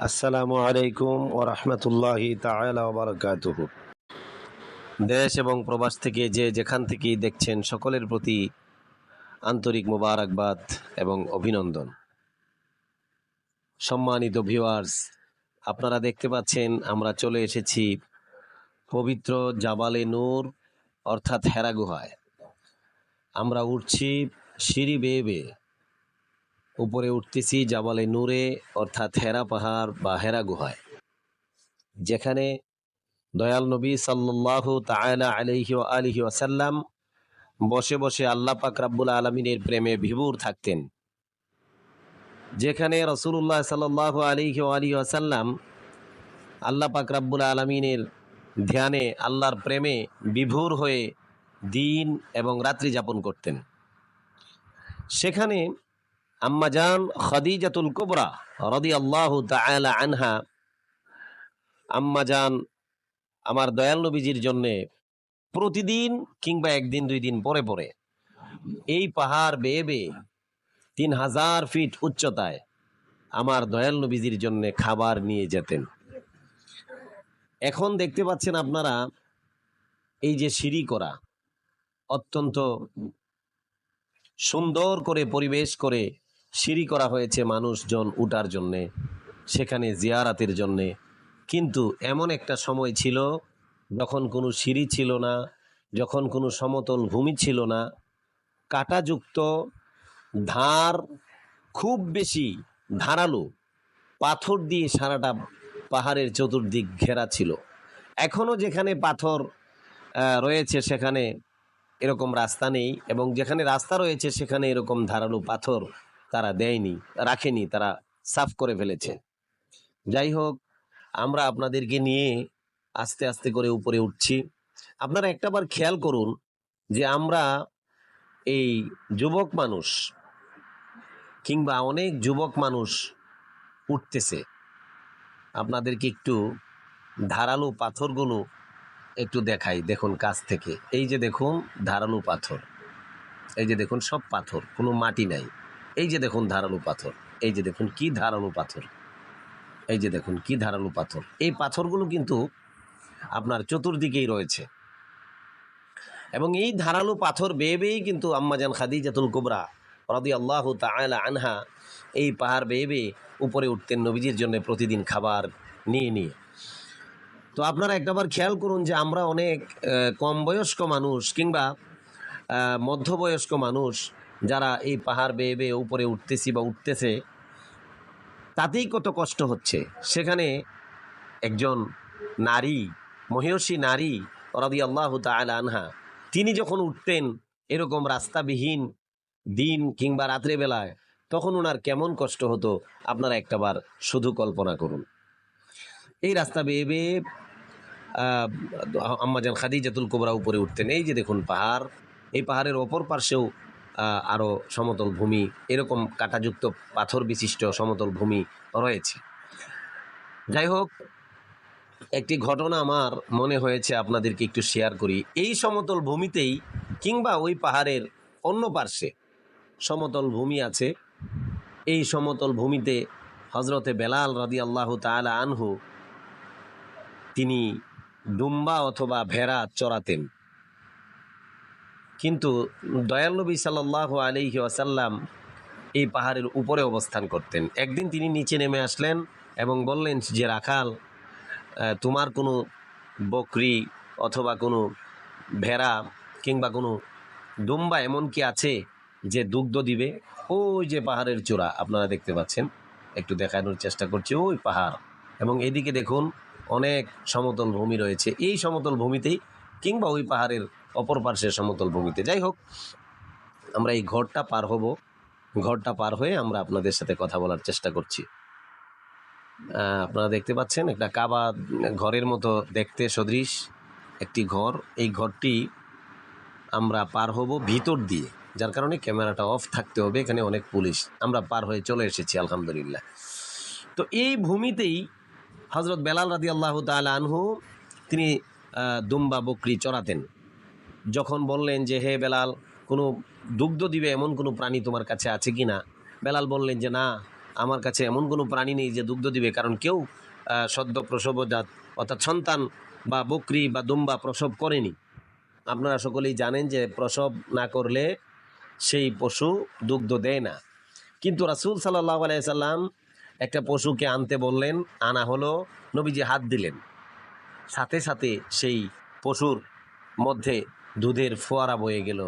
আসসালামু আলাইকুম ও রহমতুল্লাহি তালা বারকাতুহ। দেশ এবং প্রবাস থেকে যে যেখান থেকেই দেখছেন সকলের প্রতি আন্তরিক মোবারকবাদ এবং অভিনন্দন। সম্মানিত ভিউয়ার্স আপনারা দেখতে পাচ্ছেন আমরা চলে এসেছি পবিত্র জাবালে নূর, অর্থাৎ হেরা গুহায়। আমরা উঠছি সিঁড়ি বেয়ে বেয়ে। উপরে উঠতেছি জাবালে নূরে, অর্থাৎ হেরা পাহাড় বা হেরা গুহায়, যেখানে দয়াল নবী সাল্লাহ তাআলা আলহি আলহি ওয়াসাল্লাম বসে বসে আল্লাহ পাক রাব্বুল আলমিনের প্রেমে বিভোর থাকতেন, যেখানে রসুল্লাহ সাল্লাহ আলহি আলী ওয়াসাল্লাম আল্লাহ পাক রাব্বুল আলমিনের ধ্যানে, আল্লাহর প্রেমে বিভোর হয়ে দিন এবং রাত্রি যাপন করতেন। সেখানে আম্মাজান খাদিজাতুল কুবরা রদি আল্লাহ তাআলা আনহা। আম্মাজান আমার দয়াল নবীজির জন্যে প্রতিদিন কিংবা একদিন, দুই দিন পরে পরে এই পাহাড় বেয়ে বেয়ে তিন হাজার ফিট উচ্চতায় আমার দয়াল নবীজির জন্যে খাবার নিয়ে যেতেন। এখন দেখতে পাচ্ছেন আপনারা এই যে সিঁড়ি করা, অত্যন্ত সুন্দর করে পরিবেশ করে সিঁড়ি করা হয়েছে মানুষজন উঠার জন্যে, সেখানে জিয়ারাতের জন্যে। কিন্তু এমন একটা সময় ছিল, যখন কোনো সিঁড়ি ছিল না, যখন কোনো সমতল ভূমি ছিল না, কাটাযুক্ত ধার খুব বেশি ধারালো, পাথর দিয়ে সারাটা পাহাড়ের চতুর্দিক ঘেরা ছিল। এখনও যেখানে পাথর রয়েছে সেখানে এরকম রাস্তা নেই এবং যেখানে রাস্তা রয়েছে সেখানে এরকম ধারালো পাথর তারা দেয়নি, রাখেনি, তারা সাফ করে ফেলেছে। যাই হোক, আমরা আপনাদেরকে নিয়ে আস্তে আস্তে করে উপরে উঠছি। আপনারা একটাবার খেয়াল করুন যে আমরা এই যুবক মানুষ কিংবা অনেক যুবক মানুষ উঠতেছে। আপনাদেরকে একটু ধারালো পাথরগুলো একটু দেখাই, দেখুন কাছ থেকে। এই যে দেখুন, ধারালো পাথর। এই যে দেখুন, সব পাথর, কোনো মাটি নাই। এই যে দেখুন ধারালো পাথর, এই যে দেখুন কি ধারালো পাথর, এই যে দেখুন কি ধারালো পাথর। এই পাথরগুলো কিন্তু আপনার চতুর্দিকেই রয়েছে। এবং এই ধারালো পাথর বেয়ে বেয়েই কিন্তু আম্মাজান খাদি খাদিজাতুল কুবরা রদি আল্লাহ তাআলা আনহা এই পাহাড় বেয়ে বেয়ে উপরে উঠতেন নবীজির জন্য প্রতিদিন খাবার নিয়ে নিয়ে। তো আপনারা একটাবার খেয়াল করুন যে আমরা অনেক কম বয়স্ক মানুষ কিংবা মধ্যবয়স্ক মানুষ যারা এই পাহাড় বেয়ে বেয়ে উপরে উঠতেছি বা উঠতেছে, তাতেই কত কষ্ট হচ্ছে। সেখানে একজন নারী মহিষী নারী রদি আল্লাহ আনহা, তিনি যখন উঠতেন এরকম রাস্তাবিহীন দিন কিংবা রাত্রেবেলায়, তখন ওনার কেমন কষ্ট হতো, আপনারা একটাবার শুধু কল্পনা করুন। এই রাস্তা বেয়ে বেয়ে আম্মাজান খাদিজাতুল কোবরা উপরে উঠতেন। এই যে দেখুন পাহাড়, এই পাহাড়ের অপর পার্শ্বেও আরও সমতল ভূমি, এরকম কাঁটাযুক্ত পাথর বিশিষ্ট সমতল ভূমি রয়েছে। যাই হোক, একটি ঘটনা আমার মনে হয়েছে আপনাদেরকে একটু শেয়ার করি। এই সমতল ভূমিতেই কিংবা ওই পাহাড়ের অন্য পার্শ্বে সমতল ভূমি আছে। এই সমতল ভূমিতে হজরতে বেলাল রাদি আল্লাহ তালা আনহু, তিনি ডুম্বা অথবা ভেড়া চড়াতেন। কিন্তু দয়াল নবী সাল্লাহ আলহি আসাল্লাম এই পাহাড়ের উপরে অবস্থান করতেন। একদিন তিনি নিচে নেমে আসলেন এবং বললেন যে, রাখাল তোমার কোনো বকরি অথবা কোনো ভেড়া কিংবা কোনো দুম্বা এমন কি আছে যে দুগ্ধ দিবে? ওই যে পাহাড়ের চূড়া, আপনারা দেখতে পাচ্ছেন। একটু দেখানোর চেষ্টা করছি, ওই পাহাড়। এবং এদিকে দেখুন অনেক সমতল ভূমি রয়েছে। এই সমতল ভূমিতেই কিংবা ওই পাহাড়ের অপর পার্শ্বের সমতল ভূমিতে। যাই হোক, আমরা এই ঘরটা পার হব। ঘরটা পার হয়ে আমরা আপনাদের সাথে কথা বলার চেষ্টা করছি। আপনারা দেখতে পাচ্ছেন একটা কাবা ঘরের মতো দেখতে সদৃশ একটি ঘর। এই ঘরটি আমরা পার হব ভিতর দিয়ে, যার কারণে ক্যামেরাটা অফ থাকতে হবে, এখানে অনেক পুলিশ। আমরা পার হয়ে চলে এসেছি, আলহামদুলিল্লাহ। তো এই ভূমিতেই হজরত বেলাল রাদি আল্লাহ তাল আনহু, তিনি দুম্বা বকরি চড়াতেন। যখন বললেন যে, হে বেলাল, কোনো দুগ্ধ দিবে এমন কোনো প্রাণী তোমার কাছে আছে কি না? বেলাল বললেন যে, না, আমার কাছে এমন কোনো প্রাণী নেই যে দুগ্ধ দিবে, কারণ কেউ সদ্য প্রসবজাত অর্থাৎ সন্তান বা বকরি বা দুম্বা প্রসব করেনি। আপনারা সকলেই জানেন যে, প্রসব না করলে সেই পশু দুগ্ধ দেয় না। কিন্তু রাসুল সাল্লাহ আলাইসাল্লাম একটা পশুকে আনতে বললেন, আনা হলো, নবীজি হাত দিলেন। সাথে সাথে সেই পশুর মধ্যে দুধের ফোয়ারা বয়ে গেল।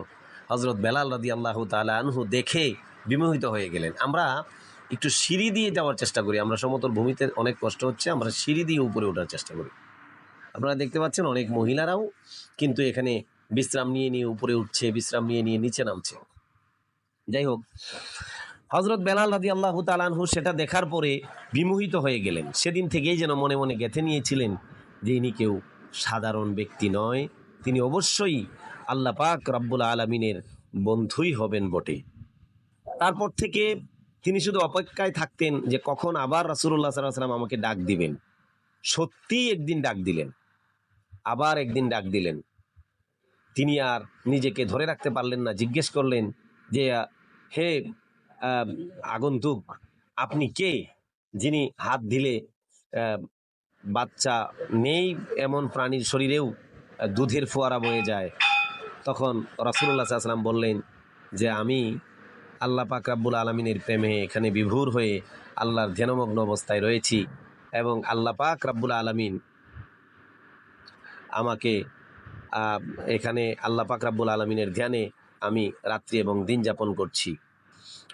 হজরত বেলাল রাদি আল্লাহ তালা আনহু দেখে বিমোহিত হয়ে গেলেন। আমরা একটু সিঁড়ি দিয়ে যাওয়ার চেষ্টা করি। আমরা সমতল ভূমিতে অনেক কষ্ট হচ্ছে, আমরা সিঁড়ি দিয়ে উপরে ওঠার চেষ্টা করি। আপনারা দেখতে পাচ্ছেন অনেক মহিলারাও কিন্তু এখানে বিশ্রাম নিয়ে নিয়ে উপরে উঠছে, বিশ্রাম নিয়ে নিয়ে নিচে নামছে। যাই হোক হজরত বেলাল রাদি আল্লাহ তালানহু সেটা দেখার পরে বিমোহিত হয়ে গেলেন। সেদিন থেকেই যেন মনে মনে গেঁথে নিয়েছিলেন যে ইনি কেউ সাধারণ ব্যক্তি নয়। তিনি অবশ্যই আল্লাহ পাক রব্বুল আলমিনের বন্ধুই হবেন বটে। তারপর থেকে তিনি শুধু অপেক্ষায় থাকতেন যে কখন আবার রাসুল্লাহ সাল্লাম আমাকে ডাক দিবেন। সত্যিই একদিন ডাক দিলেন, আবার একদিন ডাক দিলেন। তিনি আর নিজেকে ধরে রাখতে পারলেন না, জিজ্ঞেস করলেন যে, হে আগন্তুক, আপনি কে? যিনি হাত দিলে বাচ্চা নেই এমন প্রাণীর শরীরেও দুধের ফোয়ারা বয়ে যায়। তখন রসুল্লাহ সাল্লাম বললেন যে, আমি আল্লাহ পাক রাব্বুল আলমিনের প্রেমে এখানে বিভোর হয়ে আল্লাহর ধ্যানমগ্ন অবস্থায় রয়েছি এবং আল্লাহ পাক রাব্বুল আলমিন আমাকে এখানে আল্লাহ পাক রাব্বুল আলমিনের ধ্যানে আমি রাত্রি এবং দিন যাপন করছি।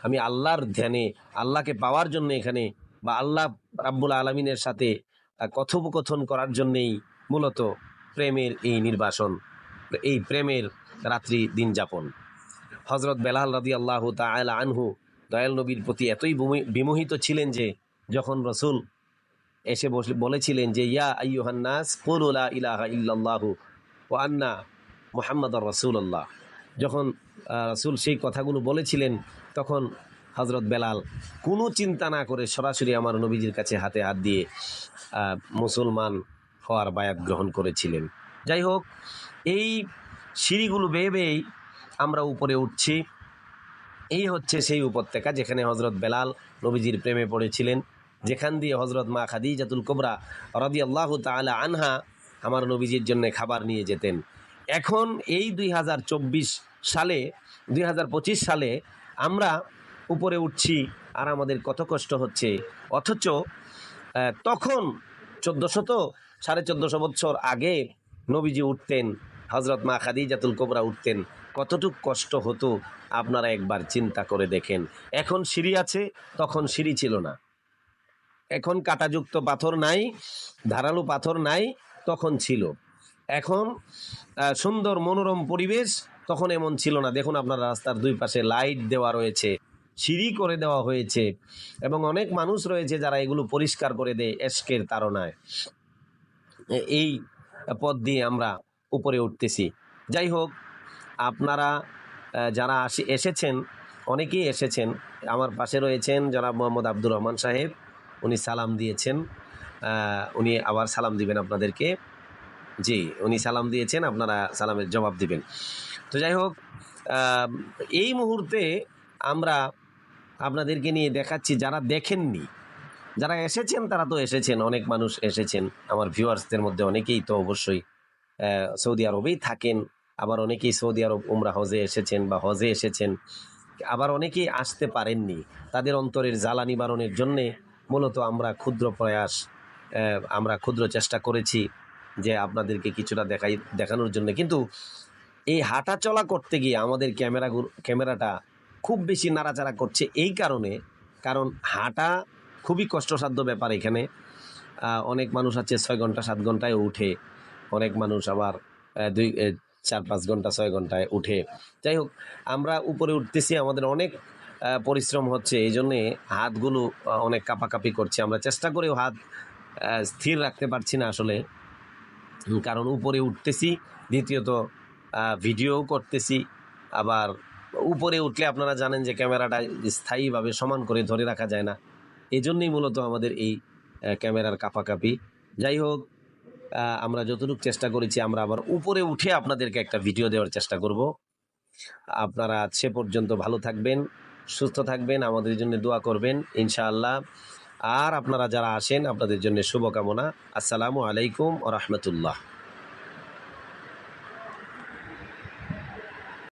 আমি আল্লাহর ধ্যানে, আল্লাহকে পাওয়ার জন্য এখানে বা আল্লাহ রাব্বুল আলমিনের সাথে কথোপকথন করার জন্যেই মূলত প্রেমের এই নির্বাসন, এই প্রেমের রাত্রি দিন যাপন। হজরত বেলাল রাদি আল্লাহ তালা আনহু দয়াল নবীর প্রতি এতই বিমো- বিমোহিত ছিলেন যে, যখন রসুল এসে বলেছিলেন যে, ইয়া আইয়ুহান্নাস কুলুলা ইলাহা ইল্লাল্লাহু ও আন্না মোহাম্মদ রসুল্লাহ যখন রসুল সেই কথাগুলো বলেছিলেন, তখন হজরত বেলাল কোনো চিন্তা না করে সরাসরি আমার নবীজির কাছে হাতে হাত দিয়ে মুসলমান হওয়ার বায়াত গ্রহণ করেছিলেন। যাই হোক, এই সিঁড়িগুলো বেয়ে বেয়েই আমরা উপরে উঠছি। এই হচ্ছে সেই উপত্যকা যেখানে হজরত বেলাল নবীজির প্রেমে পড়েছিলেন। যেখান দিয়ে হজরত মা খাদিজাতুল কোবরা রদি আল্লাহ তালা আনহা আমার নবীজির জন্য খাবার নিয়ে যেতেন। এখন এই দুই হাজার চব্বিশ সালে, দুই হাজার পঁচিশ সালে আমরা উপরে উঠছি আর আমাদের কত কষ্ট হচ্ছে। অথচ তখন চোদ্দোশত সাড়ে চোদ্দোশো বছর আগে নবীজি উঠতেন হজরত মা খাদিজাতুল কোবরা উঠতেন। কতটুক কষ্ট হতো আপনারা একবার চিন্তা করে দেখেন। এখন সিঁড়ি আছে, তখন সিঁড়ি ছিল না। এখন কাটাযুক্ত পাথর নাই, ধারালো পাথর নাই, তখন ছিল। এখন সুন্দর মনোরম পরিবেশ, তখন এমন ছিল না। দেখুন আপনার রাস্তার দুই পাশে লাইট দেওয়া রয়েছে, সিঁড়ি করে দেওয়া হয়েছে এবং অনেক মানুষ রয়েছে যারা এগুলো পরিষ্কার করে দেয় এস্কের এ- এই পথ দিয়ে আমরা উপরে উঠতেছি। যাই হোক, আপনারা যারা আসি, এসেছেন, অনেকেই এসেছেন। আমার পাশে রয়েছেন জনাব মোহাম্মদ আব্দুর রহমান সাহেব, উনি সালাম দিয়েছেন। উনি আবার সালাম দিবেন আপনাদেরকে। জি, উনি সালাম দিয়েছেন, আপনারা সালামের জবাব দিবেন। তো যাই হোক এই মুহূর্তে আমরা আপনাদেরকে নিয়ে দেখাচ্ছি, যারা দেখেননি যারা এসেছেন, তারা তো এসেছেন, অনেক মানুষ এসেছেন। আমার ভিউয়ার্সদের মধ্যে অনেকেই তো অবশ্যই সৌদি আরবেই থাকেন। আবার অনেকেই সৌদি আরব উমরা হজে এসেছেন বা হজে এসেছেন। আবার অনেকেই আসতে পারেননি। তাদের অন্তরের জ্বালা নিবারণের জন্যে মূলত আমরা ক্ষুদ্র প্রয়াস আমরা ক্ষুদ্র চেষ্টা করেছি যে আপনাদেরকে কিছুটা দেখাই, দেখানোর জন্য। কিন্তু এই হাঁটা চলা করতে গিয়ে আমাদের ক্যামেরা ক্যামেরাটা খুব বেশি নাড়াচাড়া করছে এই কারণে। কারণ হাঁটা খুবই কষ্টসাধ্য ব্যাপার এখানে। অনেক মানুষ আছে ছয় ঘণ্টা, সাত ঘন্টায় উঠে। অনেক মানুষ আবার দুই চার, পাঁচ ঘণ্টা, ছয় ঘন্টায় উঠে। যাই হোক, আমরা উপরে উঠতেছি, আমাদের অনেক পরিশ্রম হচ্ছে। এই জন্যে হাতগুলো অনেক কাঁপাকাঁপি করছে। আমরা চেষ্টা করেও হাত স্থির রাখতে পারছি না আসলে। কারণ উপরে উঠতেছি, দ্বিতীয়ত ভিডিও করতেছি। আবার উপরে উঠলে আপনারা জানেন যে ক্যামেরাটা স্থায়ীভাবে সমান করে ধরে রাখা যায় না। এই জন্যই মূলত আমাদের এই ক্যামেরার কাপাকাপি। যাই হোক আমরা যতটুকু চেষ্টা করেছি, আমরা আবার উপরে উঠে আপনাদেরকে একটা ভিডিও দেওয়ার চেষ্টা করব। আপনারা সে পর্যন্ত ভালো থাকবেন, সুস্থ থাকবেন, আমাদের জন্য দোয়া করবেন, ইনশাআল্লাহ। আর আপনারা যারা আসেন, আপনাদের জন্য শুভকামনা। আসসালামু আলাইকুম ও রহমতুল্লাহ।